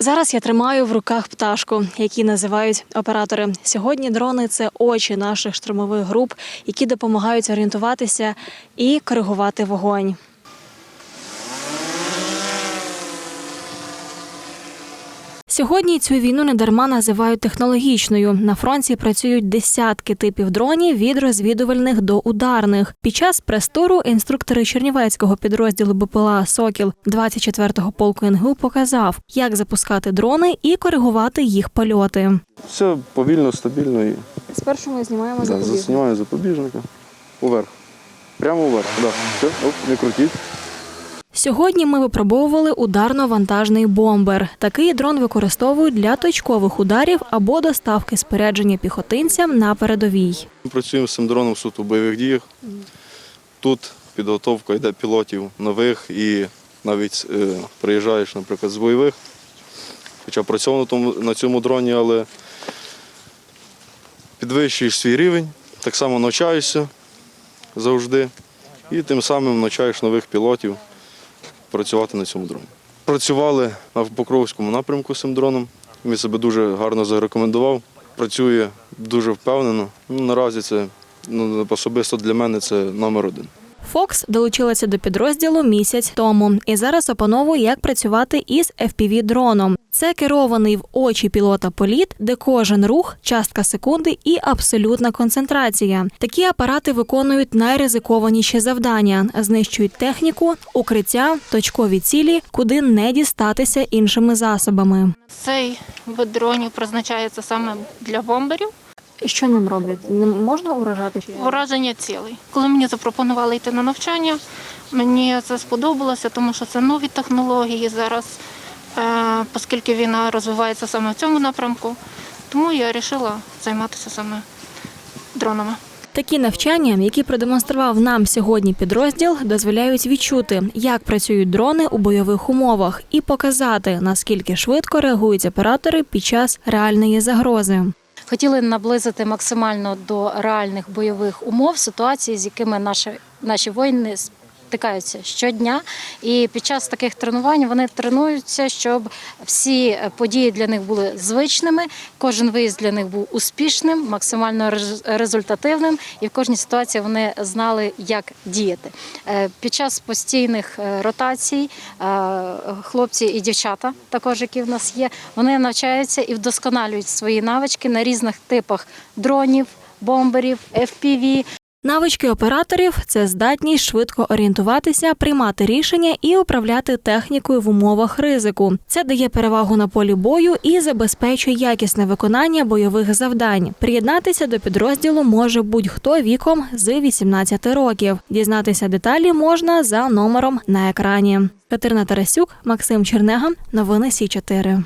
Зараз я тримаю в руках пташку, які називають оператори. Сьогодні дрони це очі наших штурмових груп, які допомагають орієнтуватися і коригувати вогонь. Сьогодні цю війну недарма називають технологічною. На фронті працюють десятки типів дронів від розвідувальних до ударних. Під час прес-туру інструктори Чернівецького підрозділу БПЛА Сокіл 24-го полку НГУ показав, як запускати дрони і коригувати їх польоти. Все повільно, стабільно і Спершу ми знімаємо да, заснімаю запобіжника. Уверх. Прямо уверх. Да. Все, оп, не крутіть. Сьогодні ми випробовували ударно-вантажний бомбер. Такий дрон використовують для точкових ударів або доставки спорядження піхотинцям на передовій. Ми працюємо з цим дроном суто в бойових діях. Тут підготовка йде пілотів нових і навіть е, приїжджаєш, наприклад, з бойових. Хоча працював на, цьому дроні, але підвищуєш свій рівень, так само навчаєшся завжди. І тим самим навчаєш нових пілотів працювати на цьому дроні. Працювали на Покровському напрямку з цим дроном. Він себе дуже гарно зарекомендував. Працює дуже впевнено. Ну, наразі це ну, особисто для мене це номер один. Фокс долучилася до підрозділу місяць тому і зараз опановує, як працювати із fpv дроном. Це керований в очі пілота політ, де кожен рух, частка секунди і абсолютна концентрація. Такі апарати виконують найризикованіші завдання: знищують техніку, укриття, точкові цілі, куди не дістатися іншими засобами. Цей вид дронів призначається саме для бомберів. Що ним роблять? Не можна уражати? Ураження цілей. Коли мені запропонували йти на навчання, мені це сподобалося, тому що це нові технології зараз, е, оскільки війна розвивається саме в цьому напрямку. Тому я вирішила займатися саме дронами. Такі навчання, які продемонстрував нам сьогодні підрозділ, дозволяють відчути, як працюють дрони у бойових умовах, і показати наскільки швидко реагують оператори під час реальної загрози. Хотіли наблизити максимально до реальних бойових умов ситуації, з якими наші, наші воїни стикаються щодня. І під час таких тренувань вони тренуються, щоб всі події для них були звичними, кожен виїзд для них був успішним, максимально результативним, і в кожній ситуації вони знали, як діяти. Е, Під час постійних е, ротацій е, хлопці і дівчата, також які в нас є, вони навчаються і вдосконалюють свої навички на різних типах дронів, бомберів, FPV, Навички операторів це здатність швидко орієнтуватися, приймати рішення і управляти технікою в умовах ризику. Це дає перевагу на полі бою і забезпечує якісне виконання бойових завдань. Приєднатися до підрозділу може будь-хто віком з 18 років. Дізнатися деталі можна за номером на екрані. Катерина Тарасюк, Максим Чернега. Новини Сі 4